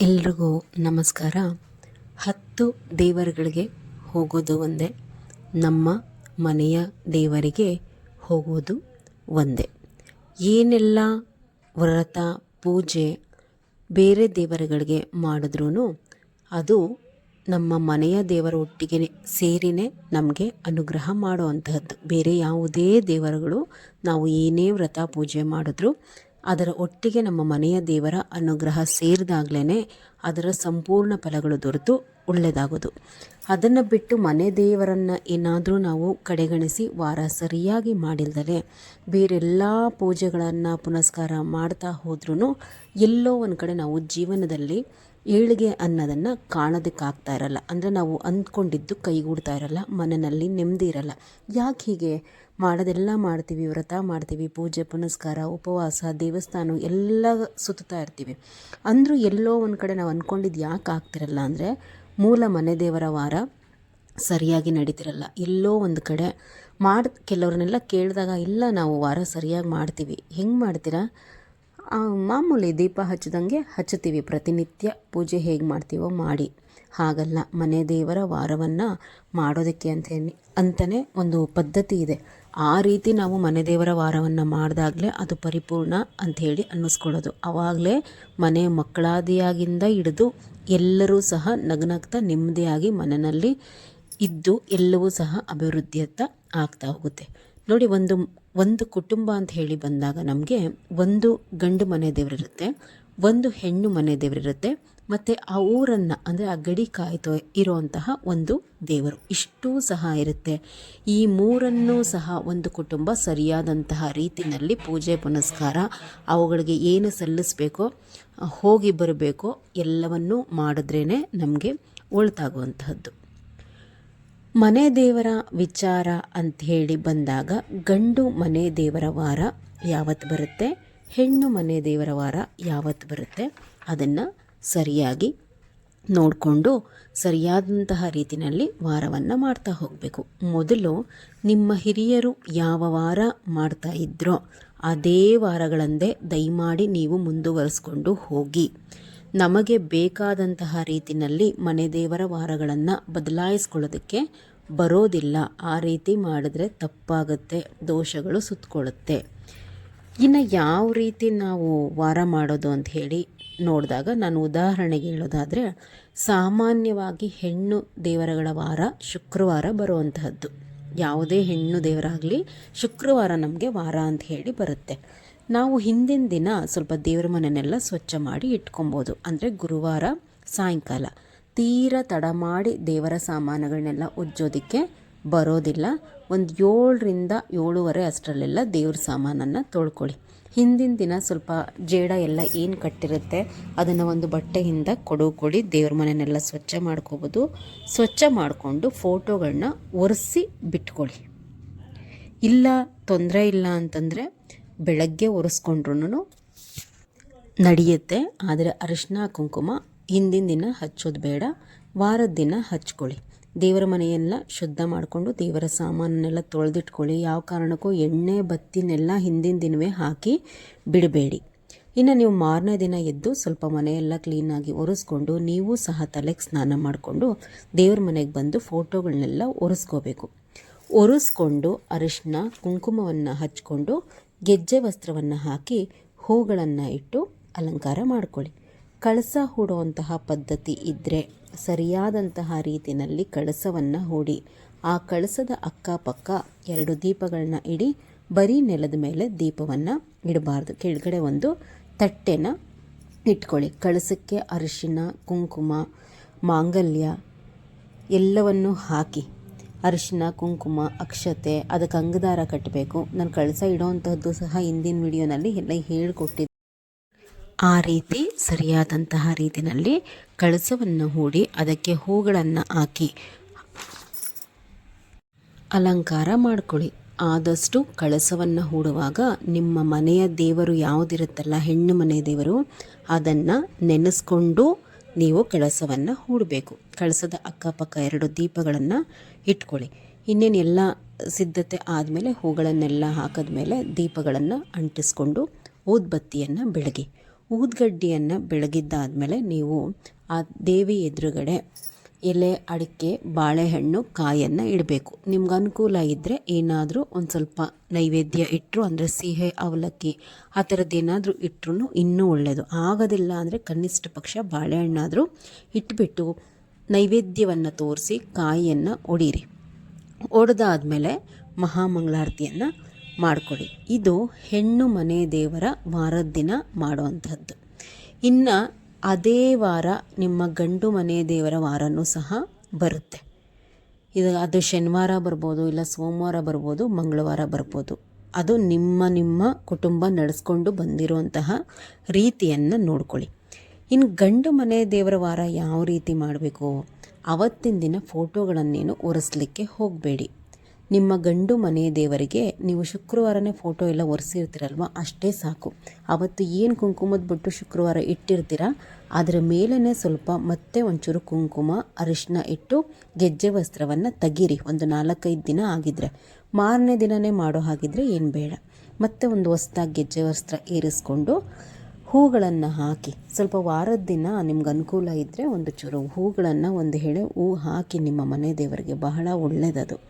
ಎಲ್ರಿಗೂ ನಮಸ್ಕಾರ. ಹತ್ತು ದೇವರುಗಳಿಗೆ ಹೋಗೋದು ಒಂದೇ. ನಮ್ಮ ಮನೆಯ ದೇವರಿಗೆ ಹೋಗೋದು ಒಂದೇ. ಏನೆಲ್ಲ ವ್ರತ, ಪೂಜೆ ಬೇರೆ ದೇವರುಗಳಿಗೆ ಮಾಡಿದ್ರೂ ಅದು ನಮ್ಮ ಮನೆಯ ದೇವರ ಒಟ್ಟಿಗೆ ಸೇರಿನೇ ನಮಗೆ ಅನುಗ್ರಹ ಮಾಡುವಂತಹದ್ದು. ಬೇರೆ ಯಾವುದೇ ದೇವರುಗಳು ನಾವು ಏನೇ ವ್ರತ, ಪೂಜೆ ಮಾಡಿದ್ರೂ ಅದರ ಒಟ್ಟಿಗೆ ನಮ್ಮ ಮನೆಯ ದೇವರ ಅನುಗ್ರಹ ಸೇರಿದಾಗಲೇ ಅದರ ಸಂಪೂರ್ಣ ಫಲಗಳು ದೊರೆತು ಒಳ್ಳೆಯದಾಗೋದು ಅದನ್ನು ಬಿಟ್ಟು ಮನೆ ದೇವರನ್ನು ಏನಾದರೂ ನಾವು ಕಡೆಗಣಿಸಿ ವಾರ ಸರಿಯಾಗಿ ಮಾಡಿಲ್ದಲೆ ಬೇರೆಲ್ಲ ಪೂಜೆಗಳನ್ನು ಪುನಸ್ಕಾರ ಮಾಡ್ತಾ ಹೋದ್ರೂ ಎಲ್ಲೋ ಒಂದು ಕಡೆ ನಾವು ಜೀವನದಲ್ಲಿ ಏಳಿಗೆ ಅನ್ನೋದನ್ನು ಕಾಣೋದಕ್ಕಾಗ್ತಾ ಇರಲ್ಲ. ಅಂದರೆ ನಾವು ಅಂದ್ಕೊಂಡಿದ್ದು ಕೈಗೂಡ್ತಾ ಇರಲ್ಲ, ಮನನಲ್ಲಿ ನೆಮ್ಮದಿ ಇರಲ್ಲ. ಯಾಕೆ ಹೀಗೆ? ಮಾಡೋದೆಲ್ಲ ಮಾಡ್ತೀವಿ, ವ್ರತ ಮಾಡ್ತೀವಿ, ಪೂಜೆ, ಪುನಸ್ಕಾರ, ಉಪವಾಸ, ದೇವಸ್ಥಾನ, ಎಲ್ಲ ಸುತ್ತಾ ಇರ್ತೀವಿ. ಅಂದರೂ ಎಲ್ಲೋ ಒಂದು ಕಡೆ ನಾವು ಅಂದ್ಕೊಂಡಿದ್ದು ಯಾಕೆ ಆಗ್ತಿರಲ್ಲ ಅಂದರೆ ಮೂಲ ಮನೆ ದೇವರ ವಾರ ಸರಿಯಾಗಿ ನಡೀತಿರಲ್ಲ. ಎಲ್ಲೋ ಒಂದು ಕಡೆ ಮಾಡಿ, ಕೆಲವ್ರನ್ನೆಲ್ಲ ಕೇಳಿದಾಗ, ಇಲ್ಲ ನಾವು ವಾರ ಸರಿಯಾಗಿ ಮಾಡ್ತೀವಿ. ಹೆಂಗೆ ಮಾಡ್ತೀರಾ? ಮಾಮೂಲಿ ದೀಪ ಹಚ್ಚಿದಂಗೆ ಹಚ್ಚುತ್ತೀವಿ. ಪ್ರತಿನಿತ್ಯ ಪೂಜೆ ಹೇಗೆ ಮಾಡ್ತೀವೋ ಮಾಡಿ. ಹಾಗಲ್ಲ, ಮನೆ ದೇವರ ವಾರವನ್ನು ಮಾಡೋದಕ್ಕೆ ಅಂತ ಅಂತಲೇ ಒಂದು ಪದ್ಧತಿ ಇದೆ. ಆ ರೀತಿ ನಾವು ಮನೆ ದೇವರ ವಾರವನ್ನು ಮಾಡಿದಾಗಲೇ ಅದು ಪರಿಪೂರ್ಣ ಅಂಥೇಳಿ ಅನ್ನಿಸ್ಕೊಳ್ಳೋದು. ಆವಾಗಲೇ ಮನೆ ಮಕ್ಕಳಾದಿಯಾಗಿಂದ ಹಿಡಿದು ಎಲ್ಲರೂ ಸಹ ನಗನಗ್ತಾ ನೆಮ್ಮದಿಯಾಗಿ ಮನೆಯಲ್ಲಿ ಇದ್ದು ಎಲ್ಲವೂ ಸಹ ಅಭಿವೃದ್ಧಿಯತ್ತ ಆಗ್ತಾ ಹೋಗುತ್ತೆ. ನೋಡಿ, ಒಂದು ಒಂದು ಕುಟುಂಬ ಅಂತ ಹೇಳಿ ಬಂದಾಗ ನಮಗೆ ಒಂದು ಗಂಡು ಮನೆ ದೇವರಿರುತ್ತೆ, ಒಂದು ಹೆಣ್ಣು ಮನೆ ದೇವರಿರುತ್ತೆ, ಮತ್ತು ಆ ಊರನ್ನು, ಅಂದರೆ ಆ ಗಡಿ ಕಾಯ್ತು ಇರುವಂತಹ ಒಂದು ದೇವರು. ಇಷ್ಟೂ ಸಹ ಇರುತ್ತೆ. ಈ ಮೂರನ್ನೂ ಸಹ ಒಂದು ಕುಟುಂಬ ಸರಿಯಾದಂತಹ ರೀತಿಯಲ್ಲಿ ಪೂಜೆ, ಪುನಸ್ಕಾರ, ಅವುಗಳಿಗೆ ಏನು ಸಲ್ಲಿಸಬೇಕೋ, ಹೋಗಿ ಬರಬೇಕೋ, ಎಲ್ಲವನ್ನೂ ಮಾಡಿದ್ರೇ ನಮಗೆ ಒಳ್ತಾಗುವಂತಹದ್ದು. ಮನೆ ದೇವರ ವಿಚಾರ ಅಂತ ಹೇಳಿ ಬಂದಾಗ ಗಂಡು ಮನೆ ದೇವರ ವಾರ ಯಾವತ್ತು ಬರುತ್ತೆ? ಹೆಣ್ಣು ಮನೆ ದೇವರ ವಾರ ಯಾವತ್ತು ಬರುತ್ತೆ? ಅದನ್ನು ಸರಿಯಾಗಿ ನೋಡಿಕೊಂಡು ಸರಿಯಾದಂತಹ ರೀತಿಯಲ್ಲಿ ವಾರವನ್ನು ಮಾಡ್ತಾ ಹೋಗಬೇಕು. ಮೊದಲು ನಿಮ್ಮ ಹಿರಿಯರು ಯಾವ ವಾರ ಮಾಡ್ತಾ ಇದ್ರೋ, ಅದೇ ವಾರಗಳಂದೇ ದಯಮಾಡಿ ನೀವು ಮುಂದುವರಿಸ್ಕೊಂಡು ಹೋಗಿ. ನಮಗೆ ಬೇಕಾದಂತಹ ರೀತಿಯಲ್ಲಿ ಮನೆ ದೇವರ ವಾರಗಳನ್ನು ಬದಲಾಯಿಸ್ಕೊಳ್ಳೋದಕ್ಕೆ ಬರೋದಿಲ್ಲ. ಆ ರೀತಿ ಮಾಡಿದ್ರೆ ತಪ್ಪಾಗುತ್ತೆ, ದೋಷಗಳು ಸುತ್ತಕೊಳ್ಳುತ್ತೆ ಇನ್ನು ಯಾವ ರೀತಿ ನಾವು ವಾರ ಮಾಡೋದು ಅಂತ ಹೇಳಿ ನೋಡಿದಾಗ ನಾನು ಉದಾಹರಣೆಗೆ ಹೇಳೋದಾದರೆ, ಸಾಮಾನ್ಯವಾಗಿ ಹೆಣ್ಣು ದೇವರಗಳ ವಾರ ಶುಕ್ರವಾರ ಬರುವಂತಹದ್ದು. ಯಾವುದೇ ಹೆಣ್ಣು ದೇವರಾಗಲಿ ಶುಕ್ರವಾರ ನಮಗೆ ವಾರ ಅಂತ ಹೇಳಿ ಬರುತ್ತೆ. ನಾವು ಹಿಂದಿನ ದಿನ ಸ್ವಲ್ಪ ದೇವರ ಮನೆಯನ್ನೆಲ್ಲ ಸ್ವಚ್ಛ ಮಾಡಿ ಇಟ್ಕೊಬೋದು. ಅಂದರೆ ಗುರುವಾರ, ಸಾಯಂಕಾಲ. ತೀರ ತಡ ಮಾಡಿ ದೇವರ ಸಾಮಾನುಗಳನ್ನೆಲ್ಲ ಉಜ್ಜೋದಕ್ಕೆ ಬರೋದಿಲ್ಲ. ಒಂದು ಏಳರಿಂದ ಏಳುವರೆ ಅಷ್ಟರಲ್ಲೆಲ್ಲ ದೇವ್ರ ಸಾಮಾನನ್ನು ತೊಳ್ಕೊಳ್ಳಿ. ಹಿಂದಿನ ದಿನ ಸ್ವಲ್ಪ ಜೇಡ ಎಲ್ಲ ಏನು ಕಟ್ಟಿರುತ್ತೆ ಅದನ್ನು ಒಂದು ಬಟ್ಟೆಯಿಂದ ಕೊಡು ಕೊಡಿ ದೇವ್ರ ಮನೆಯನ್ನೆಲ್ಲ ಸ್ವಚ್ಛ ಮಾಡ್ಕೋಬೋದು. ಸ್ವಚ್ಛ ಮಾಡಿಕೊಂಡು ಫೋಟೋಗಳನ್ನ ಒರೆಸಿ ಬಿಟ್ಕೊಳ್ಳಿ ಇಲ್ಲ, ತೊಂದರೆ ಇಲ್ಲ ಅಂತಂದರೆ ಬೆಳಗ್ಗೆ ಒರೆಸ್ಕೊಂಡ್ರೂ ನಡೆಯುತ್ತೆ. ಆದರೆ ಅರಿಶಿನ, ಕುಂಕುಮ ಹಿಂದಿನ ದಿನ ಹಚ್ಚೋದು ಬೇಡ. ವಾರದ ದಿನ ಹಚ್ಕೊಳ್ಳಿ. ದೇವರ ಮನೆಯೆಲ್ಲ ಶುದ್ಧ ಮಾಡಿಕೊಂಡು ದೇವರ ಸಾಮಾನನ್ನೆಲ್ಲ ತೊಳೆದಿಟ್ಕೊಳ್ಳಿ. ಯಾವ ಕಾರಣಕ್ಕೂ ಎಣ್ಣೆ, ಬತ್ತಿನೆಲ್ಲ ಹಿಂದಿನ ದಿನವೇ ಹಾಕಿ ಬಿಡಬೇಡಿ. ಇನ್ನು ನೀವು ಮಾರನೇ ದಿನ ಎದ್ದು ಸ್ವಲ್ಪ ಮನೆಯೆಲ್ಲ ಕ್ಲೀನಾಗಿ ಒರೆಸ್ಕೊಂಡು ನೀವು ಸಹ ತಲೆಗೆ ಸ್ನಾನ ಮಾಡಿಕೊಂಡು ದೇವ್ರ ಮನೆಗೆ ಬಂದು ಫೋಟೋಗಳನ್ನೆಲ್ಲ ಒರೆಸ್ಕೋಬೇಕು. ಒರೆಸ್ಕೊಂಡು ಅರಿಶಿನ ಕುಂಕುಮವನ್ನು ಹಚ್ಕೊಂಡು ಗೆಜ್ಜೆ ವಸ್ತ್ರವನ್ನು ಹಾಕಿ ಹೂಗಳನ್ನು ಇಟ್ಟು ಅಲಂಕಾರ ಮಾಡ್ಕೊಳ್ಳಿ. ಕಳಸ ಹೂಡುವಂತಹ ಪದ್ಧತಿ ಇದ್ದರೆ ಸರಿಯಾದಂತಹ ರೀತಿಯಲ್ಲಿ ಕಳಸವನ್ನು ಹೂಡಿ, ಆ ಕಳಸದ ಅಕ್ಕಪಕ್ಕ ಎರಡು ದೀಪಗಳನ್ನ ಇಡಿ, ಬರೀ ನೆಲದ ಮೇಲೆ ದೀಪವನ್ನು ಇಡಬಾರ್ದು. ಕೆಳಗಡೆ ಒಂದು ತಟ್ಟೆನ ಇಟ್ಕೊಳ್ಳಿ. ಕಳಸಕ್ಕೆ ಅರಿಶಿನ, ಕುಂಕುಮ, ಮಾಂಗಲ್ಯ ಎಲ್ಲವನ್ನು ಹಾಕಿ ಅರಿಶಿನ, ಕುಂಕುಮ, ಅಕ್ಷತೆ ಅದಕ್ಕೆ ಅಂಗದಾರ ಕಟ್ಟಬೇಕು. ನಾನು ಕಳಸ ಇಡೋವಂಥದ್ದು ಸಹ ಹಿಂದಿನ ವಿಡಿಯೋನಲ್ಲಿ ಎಲ್ಲ ಹೇಳಿಕೊಟ್ಟಿದ್ದೆ. ಆ ರೀತಿ ಸರಿಯಾದಂತಹ ರೀತಿಯಲ್ಲಿ ಕಳಸವನ್ನು ಹೂಡಿ ಅದಕ್ಕೆ ಹೂಗಳನ್ನು ಹಾಕಿ ಅಲಂಕಾರ ಮಾಡ್ಕೊಳ್ಳಿ. ಆದಷ್ಟು ಕಳಸವನ್ನು ಹೂಡುವಾಗ ನಿಮ್ಮ ಮನೆಯ ದೇವರು ಯಾವುದಿರುತ್ತಲ್ಲ, ಹೆಣ್ಣು ಮನೆ ದೇವರು, ಅದನ್ನು ನೆನೆಸ್ಕೊಂಡು ನೀವು ಕಳಸವನ್ನು ಹೂಡಬೇಕು. ಕಳಸದ ಅಕ್ಕಪಕ್ಕ ಎರಡು ದೀಪಗಳನ್ನು ಇಟ್ಕೊಳ್ಳಿ. ಇನ್ನೇನು ಎಲ್ಲ ಸಿದ್ಧತೆ ಆದಮೇಲೆ ಹೂಗಳನ್ನೆಲ್ಲ ಹಾಕಿದ ಮೇಲೆ ದೀಪಗಳನ್ನು ಅಂಟಿಸ್ಕೊಂಡು ಊದ್ಬತ್ತಿಯನ್ನು ಬೆಳಗಿ. ಊದ್ಗಡ್ಡಿಯನ್ನು ಬೆಳಗಿದ್ದಾದಮೇಲೆ ನೀವು ಆ ದೇವಿ ಎದುರುಗಡೆ ಎಲೆ, ಅಡಿಕೆ, ಬಾಳೆಹಣ್ಣು, ಕಾಯನ್ನು ಇಡಬೇಕು. ನಿಮ್ಗೆ ಅನುಕೂಲ ಇದ್ದರೆ ಏನಾದರೂ ಒಂದು ಸ್ವಲ್ಪ ನೈವೇದ್ಯ ಇಟ್ಟರು ಅಂದರೆ ಸಿಹಿ, ಅವಲಕ್ಕಿ, ಆ ಥರದ್ದು ಏನಾದರೂ ಇಟ್ಟರು ಇನ್ನೂ ಒಳ್ಳೆಯದು ಆಗೋದಿಲ್ಲ ಅಂದರೆ ಕನಿಷ್ಠ ಪಕ್ಷ ಬಾಳೆಹಣ್ಣಾದರೂ ಇಟ್ಬಿಟ್ಟು ನೈವೇದ್ಯವನ್ನು ತೋರಿಸಿ ಕಾಯಿಯನ್ನು ಒಡೀರಿ. ಒಡೆದಾದಮೇಲೆ ಮಹಾಮಂಗಳಾರತಿಯನ್ನು ಮಾಡಿಕೊಡಿ. ಇದು ಹೆಣ್ಣು ಮನೆ ದೇವರ ವಾರದ ದಿನ ಮಾಡುವಂಥದ್ದು ಇನ್ನು ಅದೇ ವಾರ ನಿಮ್ಮ ಗಂಡು ಮನೆ ದೇವರ ವಾರನೂ ಸಹ ಬರುತ್ತೆ. ಇದು ಅದು ಶನಿವಾರ ಬರ್ಬೋದು, ಇಲ್ಲ ಸೋಮವಾರ ಬರ್ಬೋದು, ಮಂಗಳವಾರ ಬರ್ಬೋದು. ಅದು ನಿಮ್ಮ ನಿಮ್ಮ ಕುಟುಂಬ ನಡೆಸ್ಕೊಂಡು ಬಂದಿರುವಂತಹ ರೀತಿಯನ್ನು ನೋಡ್ಕೊಳ್ಳಿ. ಇನ್ನು ಗಂಡು ಮನೆ ದೇವರ ವಾರ ಯಾವ ರೀತಿ ಮಾಡಬೇಕು? ಅವತ್ತಿನ ದಿನ ಫೋಟೋಗಳನ್ನೇನು ಒರೆಸ್ಲಿಕ್ಕೆ ಹೋಗಬೇಡಿ. ನಿಮ್ಮ ಗಂಡು ಮನೆ ದೇವರಿಗೆ ನೀವು ಶುಕ್ರವಾರನೇ ಫೋಟೋ ಎಲ್ಲ ಒರೆಸಿರ್ತೀರಲ್ವ? ಅಷ್ಟೇ ಸಾಕು. ಅವತ್ತು ಏನು ಕುಂಕುಮದ ಬಿಟ್ಟು ಶುಕ್ರವಾರ ಇಟ್ಟಿರ್ತೀರ? ಅದರ ಮೇಲೇ ಸ್ವಲ್ಪ ಮತ್ತೆ ಒಂಚೂರು ಕುಂಕುಮ, ಅರಿಶಿನ ಇಟ್ಟು ಗೆಜ್ಜೆ ವಸ್ತ್ರವನ್ನು ತೆಗೀರಿ. ಒಂದು ನಾಲ್ಕೈದು ದಿನ ಆಗಿದ್ರೆ. ಮಾರನೇ ದಿನವೇ ಮಾಡೋ ಹಾಗಿದ್ರೆ ಏನು ಬೇಡ. ಮತ್ತೆ ಒಂದು ಹೊಸ್ದಾಗಿ ಗೆಜ್ಜೆ ವಸ್ತ್ರ ಏರಿಸ್ಕೊಂಡು ಹೂಗಳನ್ನು ಹಾಕಿ. ಸ್ವಲ್ಪ ವಾರದ ದಿನ ನಿಮ್ಗೆ ಅನುಕೂಲ ಇದ್ದರೆ ಒಂದು ಚೂರು ಹೂಗಳನ್ನು ಒಂದು ಹೆಳೆ ಹೂ ಹಾಕಿ ನಿಮ್ಮ ಮನೆ ದೇವರಿಗೆ. ಬಹಳ ಒಳ್ಳೆಯದದು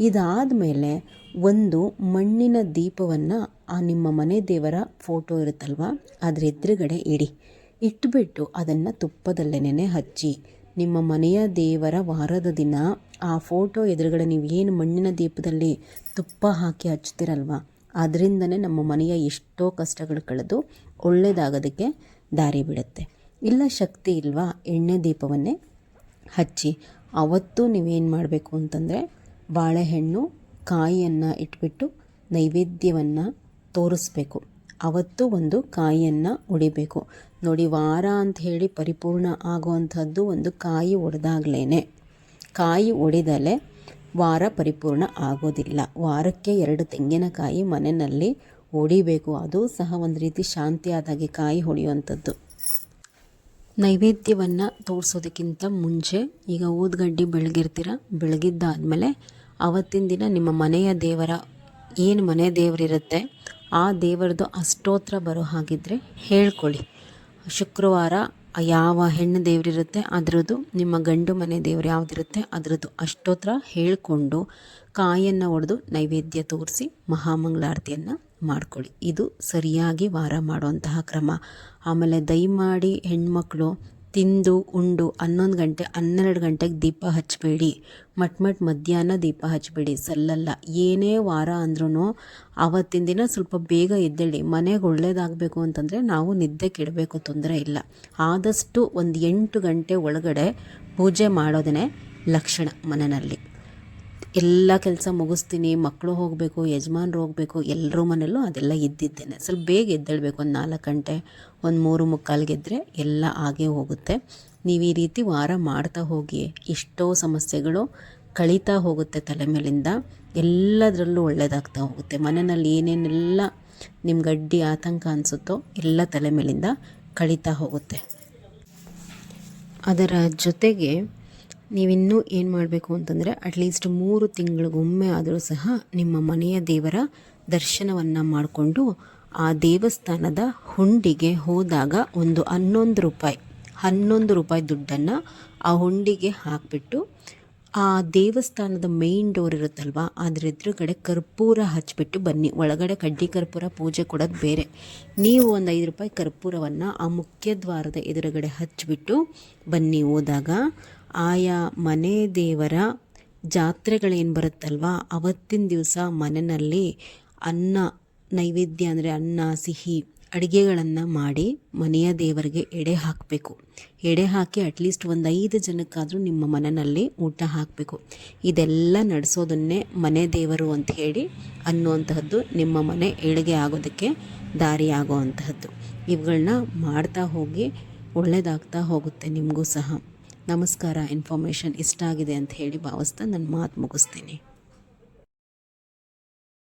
ಇದಾದ ಮೇಲೆ ಒಂದು ಮಣ್ಣಿನ ದೀಪವನ್ನು ಆ ನಿಮ್ಮ ಮನೆ ದೇವರ ಫೋಟೋ ಇರುತ್ತಲ್ವ, ಅದರ ಎದುರುಗಡೆ ಇಡಿ. ಇಟ್ಬಿಟ್ಟು ಅದನ್ನು ತುಪ್ಪದಲ್ಲೆನೆ ಹಚ್ಚಿ. ನಿಮ್ಮ ಮನೆಯ ದೇವರ ವಾರದ ದಿನ ಆ ಫೋಟೋ ಎದುರುಗಡೆ ನೀವು ಏನು ಮಣ್ಣಿನ ದೀಪದಲ್ಲಿ ತುಪ್ಪ ಹಾಕಿ ಹಚ್ತಿರಲ್ವ ಅದರಿಂದನೇ ನಮ್ಮ ಮನೆಯ ಎಷ್ಟೋ ಕಷ್ಟಗಳು ಕಳೆದು ಒಳ್ಳೆಯದಾಗೋದಕ್ಕೆ ದಾರಿ ಬಿಡುತ್ತೆ. ಇಲ್ಲ, ಶಕ್ತಿ ಇಲ್ವಾ? ಎಣ್ಣೆ ದೀಪವನ್ನೇ ಹಚ್ಚಿ. ಅವತ್ತು ನೀವೇನು ಮಾಡಬೇಕು ಅಂತಂದರೆ ಬಾಳೆಹಣ್ಣು, ಕಾಯಿಯನ್ನು ಇಟ್ಬಿಟ್ಟು ನೈವೇದ್ಯವನ್ನು ತೋರಿಸ್ಬೇಕು. ಅವತ್ತು ಒಂದು ಕಾಯಿಯನ್ನು ಒಡಿಬೇಕು ನೋಡಿ, ವಾರ ಅಂತ ಹೇಳಿ ಪರಿಪೂರ್ಣ ಆಗುವಂಥದ್ದು ಒಂದು ಕಾಯಿ ಒಡೆದಾಗಲೇ ಕಾಯಿ ಒಡೆದಲೇ ವಾರ ಪರಿಪೂರ್ಣ ಆಗೋದಿಲ್ಲ. ವಾರಕ್ಕೆ ಎರಡು ತೆಂಗಿನಕಾಯಿ ಮನೆಯಲ್ಲಿ ಹೊಡಿಬೇಕು. ಅದು ಸಹ ಒಂದು ರೀತಿ ಶಾಂತಿಯಾದಾಗಿ ಕಾಯಿ ಹೊಡೆಯುವಂಥದ್ದು. ನೈವೇದ್ಯವನ್ನು ತೋರಿಸೋದಕ್ಕಿಂತ ಮುಂಚೆ, ಈಗ ಊದ್ಗಡ್ಡಿ ಬೆಳಗಿರ್ತೀರ ಬೆಳಗಿದ್ದಾದಮೇಲೆ ಅವತ್ತಿನ ದಿನ ನಿಮ್ಮ ಮನೆಯ ದೇವರ, ಏನು ಮನೆ ದೇವರಿರುತ್ತೆ ಆ ದೇವರದು ಅಷ್ಟೋತ್ರ ಬರೋ ಹಾಗಿದ್ದರೆ ಹೇಳ್ಕೊಳ್ಳಿ. ಶುಕ್ರವಾರ ಯಾವ ಹೆಣ್ಣು ದೇವರಿರುತ್ತೆ, ಅದರದ್ದು ನಿಮ್ಮ ಗಂಡು ಮನೆ ದೇವರು ಯಾವುದಿರುತ್ತೆ, ಅದರದ್ದು ಅಷ್ಟೋತ್ರ ಹೇಳಿಕೊಂಡು ಕಾಯನ್ನು ಒಡೆದು ನೈವೇದ್ಯ ತೋರಿಸಿ ಮಹಾಮಂಗಳಾರತಿಯನ್ನು ಮಾಡ್ಕೊಳ್ಳಿ. ಇದು ಸರಿಯಾಗಿ ವಾರ ಮಾಡುವಂತಹ ಕ್ರಮ. ಆಮೇಲೆ ದಯಮಾಡಿ ಹೆಣ್ಮಕ್ಳು ತಿಂದು, ಉಂಡು, ಹನ್ನೊಂದು ಗಂಟೆ, ಹನ್ನೆರಡು ಗಂಟೆಗೆ ದೀಪ ಹಚ್ಚಬೇಡಿ ಮಟ್ ಮಟ್ ಮಧ್ಯಾಹ್ನ ದೀಪ ಹಚ್ಚಬೇಡಿ ಸಲ್ಲಲ್ಲ. ಏನೇ ವಾರ ಅಂದ್ರೂ ಆವತ್ತಿನ ದಿನ ಸ್ವಲ್ಪ ಬೇಗ ಎದ್ದೇಳಿ. ಮನೆಗೆ ಒಳ್ಳೇದಾಗಬೇಕು ಅಂತಂದರೆ ನಾವು ನಿದ್ದೆ ಕೆಡಬೇಕು, ತೊಂದರೆ ಇಲ್ಲ. ಆದಷ್ಟು ಒಂದು ಎಂಟು ಗಂಟೆ ಒಳಗಡೆ ಪೂಜೆ ಮಾಡೋದನ್ನೇ ಲಕ್ಷಣ ಮನೆಯಲ್ಲಿ ಎಲ್ಲ ಕೆಲಸ ಮುಗಿಸ್ತೀನಿ ಮಕ್ಕಳು ಹೋಗಬೇಕು, ಯಜಮಾನ್ರು ಹೋಗಬೇಕು ಎಲ್ಲರೂ ಮನೆಯಲ್ಲೂ ಅದೆಲ್ಲ ಇದ್ದಿದ್ದೇನೆ. ಸ್ವಲ್ಪ ಬೇಗ ಎದ್ದೇಳಬೇಕು, ಒಂದು ನಾಲ್ಕು ಗಂಟೆ, ಒಂದು ಮೂರು ಮುಕ್ಕಾಲ್ಗೆದ್ದರೆ ಎಲ್ಲ ಹಾಗೆ ಹೋಗುತ್ತೆ. ನೀವು ಈ ರೀತಿ ವಾರ ಮಾಡ್ತಾ ಹೋಗಿ, ಎಷ್ಟೋ ಸಮಸ್ಯೆಗಳು ಕಳೀತಾ ಹೋಗುತ್ತೆ ತಲೆ ಮೇಲಿಂದ. ಎಲ್ಲದರಲ್ಲೂ ಒಳ್ಳೆಯದಾಗ್ತಾ ಹೋಗುತ್ತೆ. ಮನೆಯಲ್ಲಿ ಏನೇನೆಲ್ಲ ನಿಮ್ಮ ಗಡ್ಡಿ ಆತಂಕ ಅನಿಸುತ್ತೋ ಎಲ್ಲ ತಲೆ ಮೇಲಿಂದ ಕಳೀತಾ ಹೋಗುತ್ತೆ. ಅದರ ಜೊತೆಗೆ ನೀವಿನ್ನೂ ಏನು ಮಾಡಬೇಕು ಅಂತಂದರೆ ಅಟ್ಲೀಸ್ಟ್ ಮೂರು ತಿಂಗಳಿಗೊಮ್ಮೆ ಆದರೂ ಸಹ ನಿಮ್ಮ ಮನೆಯ ದೇವರ ದರ್ಶನವನ್ನು ಮಾಡಿಕೊಂಡು ಆ ದೇವಸ್ಥಾನದ ಹುಂಡಿಗೆ ಹೋದಾಗ ಒಂದು ಹನ್ನೊಂದು ರೂಪಾಯಿ ಹನ್ನೊಂದು ರೂಪಾಯಿ ದುಡ್ಡನ್ನು ಆ ಹುಂಡಿಗೆ ಹಾಕಿಬಿಟ್ಟು ಆ ದೇವಸ್ಥಾನದ ಮೇಯ್ನ್ ಡೋರ್ ಇರುತ್ತಲ್ವ, ಅದ್ರ ಎದುರುಗಡೆ ಕರ್ಪೂರ ಹಚ್ಚಿಬಿಟ್ಟು ಬನ್ನಿ. ಒಳಗಡೆ ಕಡ್ಡಿ ಕರ್ಪೂರ ಪೂಜೆ ಕೊಡೋದು ಬೇರೆ. ನೀವು ಒಂದು ಐದು ರೂಪಾಯಿ ಕರ್ಪೂರವನ್ನು ಆ ಮುಖ್ಯ ದ್ವಾರದ ಎದುರುಗಡೆ ಹಚ್ಚಿಬಿಟ್ಟು ಬನ್ನಿ. ಹೋದಾಗ ಆಯಾ ಮನೆ ದೇವರ ಜಾತ್ರೆಗಳೇನು ಬರುತ್ತಲ್ವ? ಅವತ್ತಿನ ದಿವಸ ಮನೆಯಲ್ಲಿ ಅನ್ನ ನೈವೇದ್ಯ ಅಂದರೆ ಅನ್ನ, ಸಿಹಿ ಅಡುಗೆಗಳನ್ನು ಮಾಡಿ ಮನೆಯ ದೇವರಿಗೆ ಎಡೆ ಹಾಕಬೇಕು. ಎಡೆ ಹಾಕಿ ಅಟ್ಲೀಸ್ಟ್ ಒಂದು ಐದು ಜನಕ್ಕಾದರೂ ನಿಮ್ಮ ಮನೆಯಲ್ಲಿ ಊಟ ಹಾಕಬೇಕು. ಇದೆಲ್ಲ ನಡೆಸೋದನ್ನೇ ಮನೆ ದೇವರು ಅಂತ ಹೇಳಿ ಅನ್ನುವಂತಹದ್ದು ನಿಮ್ಮ ಮನೆ ಏಳಿಗೆ ಆಗೋದಕ್ಕೆ ದಾರಿ ಆಗುವಂತಹದ್ದು ಇವುಗಳನ್ನ ಮಾಡ್ತಾ ಹೋಗಿ ಒಳ್ಳೆಯದಾಗ್ತಾ ಹೋಗುತ್ತೆ ನಿಮಗೂ ಸಹ. ನಮಸ್ಕಾರ ಇನ್ಫಾರ್ಮೇಷನ್ ಇಷ್ಟ ಆಗಿದೆ ಅಂತ ಹೇಳಿ ಭಾವಿಸ್ತಾ ನನ್ನ ಮಾತು ಮುಗಿಸ್ತೀನಿ.